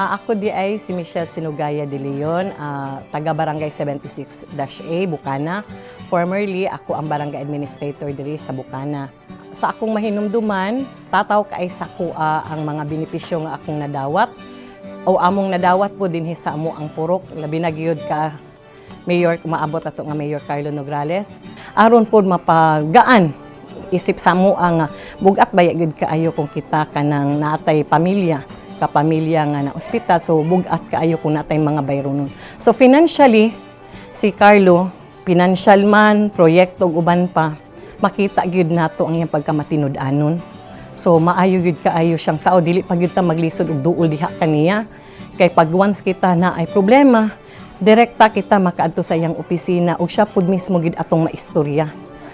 Ah, ako di ay si Michelle Sinugaya de Leon, ah, taga Barangay 76-A, Bukana. Formerly, ako ang barangay administrator diri sa Bukana. Sa akong mahinumduman, tataw ka ay sa kuha ang mga benepisyo nga akong nadawat o among nadawat po din sa amo ang purok labi na ka Mayor maabot ato nga Mayor Carlo Nograles aron po mapagaan isip sa mo ang bugat baya gyud kaayo kung kita kanang natay pamilya ka pamilya nga na ospital so bugat kaayo kung natay mga bayronon so financially si Carlo financial man proyekto uban pa makita gyud nato ang iyang pagkamatinud-anon So maayo gyud kaayo siyang tao dili pa gyud ta maglisod og duol diha kaniya. Kay pag once kita na ay problema, direkta kita makaadto sa iyang opisina ug siya pud mismo gyud atong maistorya.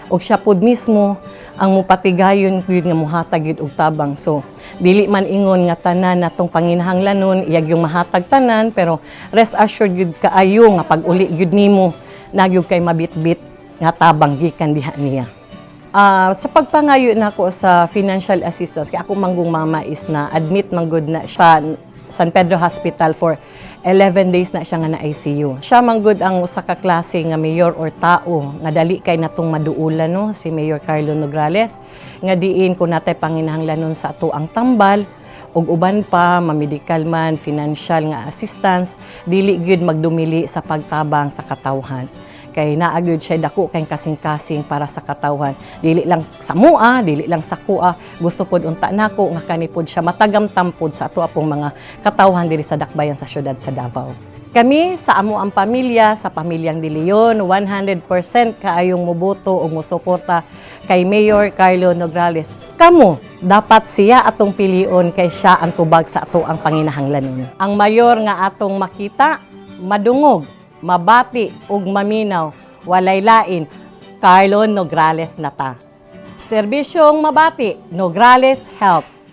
Ug siya pud mismo ang mupatigayon gyud nga muhatag gyud og tabang. So dili man ingon nga tanan natong panginahanglanon iyag yung mahatag tanan pero rest assured gyud kaayo nga pag uli gyud nimo nagyud kay mabitbit nga tabang gikan diha niya. Ah, sa pagpangayo na ako sa financial assistance, kaya ako manggong mama is na admit manggod na sa San Pedro Hospital for 11 days na siya nga na ICU. Siya manggod ang usa ka klase nga mayor or tao nga dali kay natong maduulan no? Si Mayor Carlo Nograles. Nga diin ko natay panginahanglanon sa ato ang tambal. Ug uban pa mamedical man financial nga assistance dili gyud magdumili sa pagtabang sa katawhan kay naagud siya dako kay kasing-kasing para sa katawhan. Dili lang sa mua dili lang sa kuha. Gusto pod unta nako nga kani pod siya matagamtam pod sa ato apong mga katawhan diri sa dakbayan sa syudad sa Davao. Kami sa amo ang pamilya sa pamilyang De Leon 100% kaayong muboto o musuporta kay Mayor Carlo Nograles. Kamo dapat siya atong pilion kay siya ang tubag sa ato ang panginahanglanon ang mayor nga atong makita madungog mabati ug maminaw walay lain Carlo Nograles na ta. Serbisyong mabati, Nograles helps.